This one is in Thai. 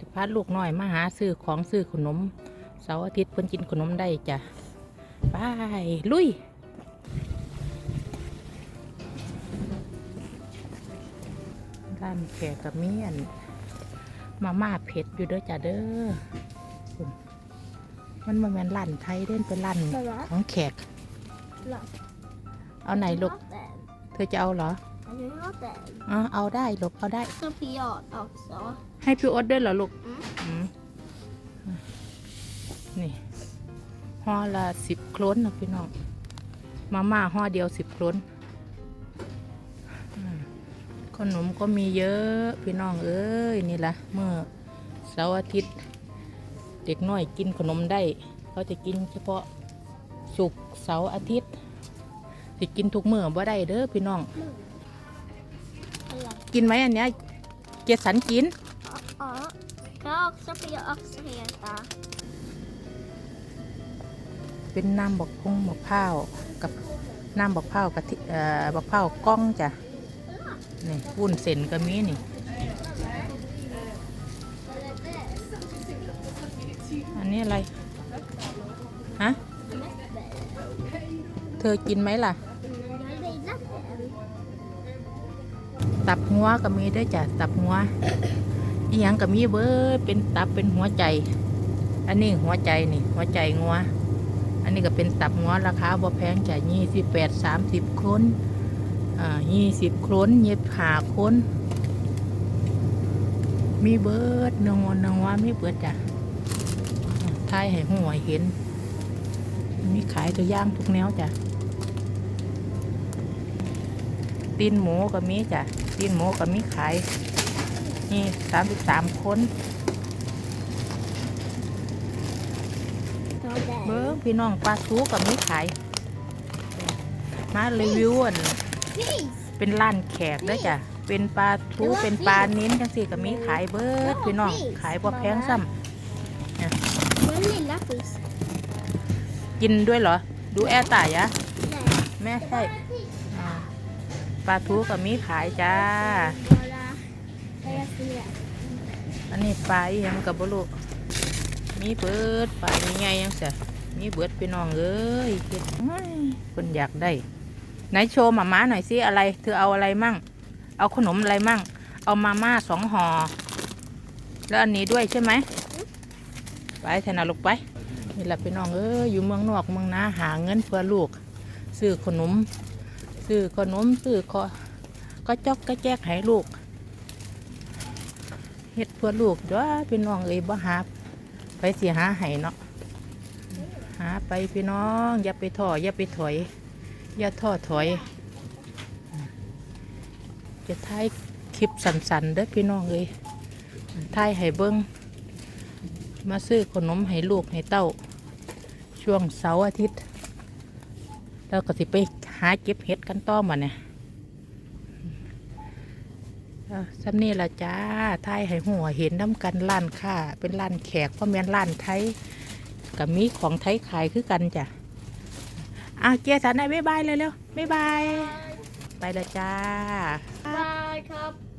สิพาลูกน้อยมาหาซื้อของซื้อขนมเสาร์อาทิตย์เพิ่นกินขนมได้จ้ะไปลุยร้านแขกกับเมียนมาม่าเผ็ดอยู่เด้อจ้ะเด้อคุณมันมาแมนร้านไทยเด่นเป็นร้านมาละของแขกหลับเอาไหนลูกแต่เธอจะเอาเหรอ อันนี้ก็แต่อ๋อเอาได้ลูกเอาได้ก็พี่ยอดออกซอให้พี่โอ๊ตด้วยเหรอลูกอืม อืมนี่ห่อละสิบโครนนะพี่น้อง มาม่าห่อเดียวสิบโครนอืมขนมก็มีเยอะพี่น้องเอ้ยนี่ละเมื่อเสาร์อาทิตย์ เด็กน้อยกินขนมได้เขาจะกินเฉพาะศุกร์เสาร์อาทิตย์สิกินทุกมื้อบ่ได้เด้อพี่น้องหลับ กินไหมอันเนี้ย เกสันกินอ๋อก็จะพี่ออกเสียตาเป็นน้ำบอกพุงบอกข้าวกับน้ำบอกข้าวกับที่เอ่อบอกข้าวกล้องจ้ะนี่วุ้นเส้นก็มีนี่ อันนี้อะไร ฮะ เธอกินไหมล่ะ ตับหัวก็มีด้วยจ้ะตับหัวอีหยังก็มีเบิดเป็นตับเป็นหัวใจ อันนี้หัวใจนี่หัวใจงัว อันนี้ก็เป็นตับงัวราคาบ่แพงจ้ะยี่สิบแปดสามสิบคนอ่ายี่สิบคนเย็บผ่าคนมีเบิร์ดนงวนเนื้องว่ามีเบิดจ้ะอ่าทายให้หัวเห็น มีขายตัวย่างทุกแนวจ้ะตีนหมูก็มีจ้ะตีนหมูก็มีขาย นี่สามสิบสามคนเบิ้งพี่น้องปลาทูกับมีขาย มารีวิวอันเป็นร้านแขกเด้วยจ้ะ เป็นปลาทูเป็นปลานิ้นจังสี่กับมีขายเบิดพี่น้องขายบ่แพงซ้มันนี่ลักปิสำกินด้วยเหรอ ดูแอร์ตายอะแม่ใช่อ่าป ลาทูกับมีขายจ้า อันนี้ปลาอีหยังกับบลูกมีเบิดปลาใหญ่ๆยังเสียมีเบิดพี่น้องเอ้ยเฮ็ดเอ้ยคนอยากได้ไหนโชว์หมาม้าหน่อยสิอะไรเธอเอาอะไรมั่ง เอาขนมอะไรมั่ง เอามาม่าสองห่อแล้วอันนี้ด้วยใช่ไหมไปเถอะนะลูกไปนี่แหละพี่น้องเอ้ยอยู่เมืองนอกเมืองนาหาเงินเพื่อลูกซื้อขนม ซื้อขนมซื้อขอก็จอกก็แจกให้ลูกเฮ็ดเพื่อลูกด้วยพี่น้องเอ้ยบ่หาไปสิหาให้เนาะหาไปพี่น้อง อย่าไปท้ออย่าไปถอย อย่าท้อถอย จะถ่ายคลิปสั้นๆเด้อพี่น้องเอ้ยถ่ายให้เบิ้งมาซื้อขนมให้ลูกให้เต้า ช่วงเสาร์อาทิตย์ แล้วก็สิไปหาเก็บเห็ดกันต่อมาเนี่ยเอ้าซ้ำนี่ละจ้าถ่ายให้หัวเห็นน้ำกันร้านค้าเป็นร้านแขกเพราะแม่นร้านไทยกับมีของไทยขายคือกันจ้ะอ้าเจียสันได้บ๊ายบายเลยเร็วบ๊ายบาย ไปละจ้า บายครับ